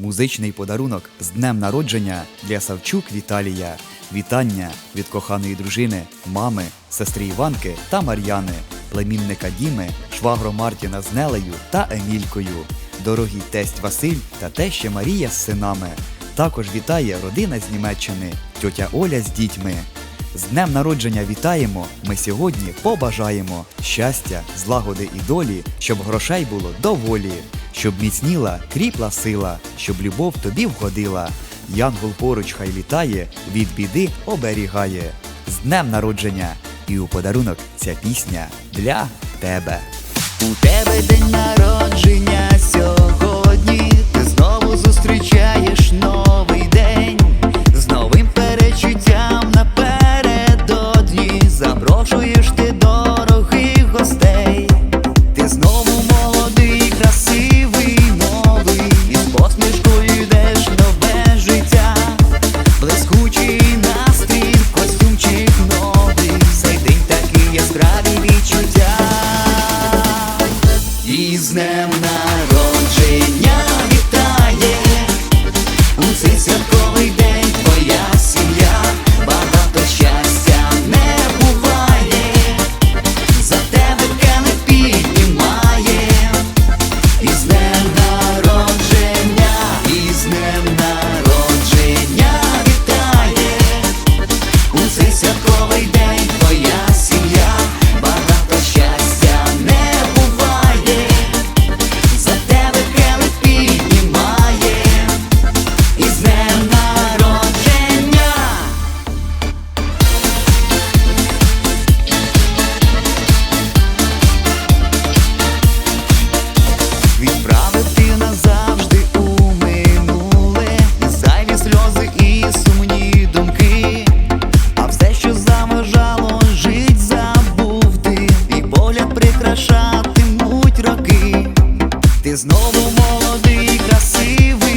Музичний подарунок з днем народження для Савчук Віталія. Вітання від коханої дружини, мами, сестри Іванки та Мар'яни, племінника Діми, швагро Мартіна з Нелею та Емількою, дорогий тесть Василь та теща Марія з синами. Також вітає родина з Німеччини, тьотя Оля з дітьми. З днем народження вітаємо! Ми сьогодні побажаємо щастя, злагоди і долі, щоб грошей було доволі, щоб міцніла, кріпла сила, щоб любов тобі вгодила. Янгол поруч хай літає, від біди оберігає. З днем народження! І у подарунок ця пісня для тебе. У тебе день народження сьогодні, ти знову зустрічаєш новий день з новим перечуттям напередодні запрошуєш І з днем народження прикрашатимуть роки. Ти знову молодий, красивий,